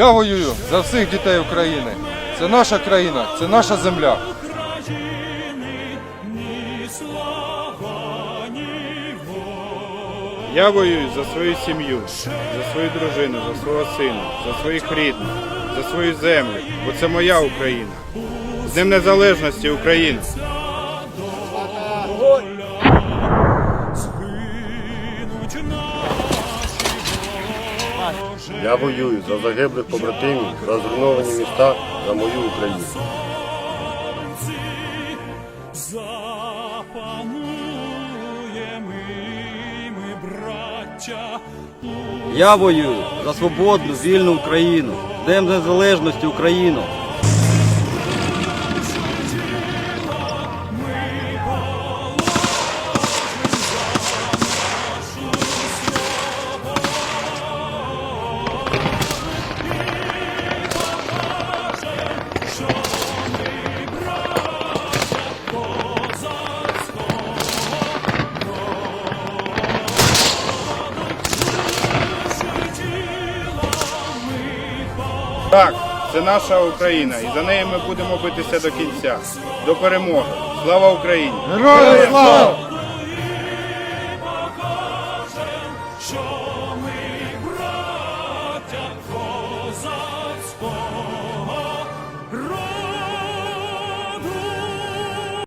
Я воюю за всіх дітей України. Це наша країна, це наша земля. Я воюю за свою сім'ю, за свою дружину, за свого сина, за своїх рідних, за свою землю, бо це моя Україна. З Днем Незалежності України! Я воюю за загиблих побратимів, за зруйновані міста, за мою Україну. Я воюю за свободну, вільну Україну, Днем Незалежності Україну. Так, це наша Україна, і за неї ми будемо битися до кінця, до перемоги. Слава Україні! Героям слава! що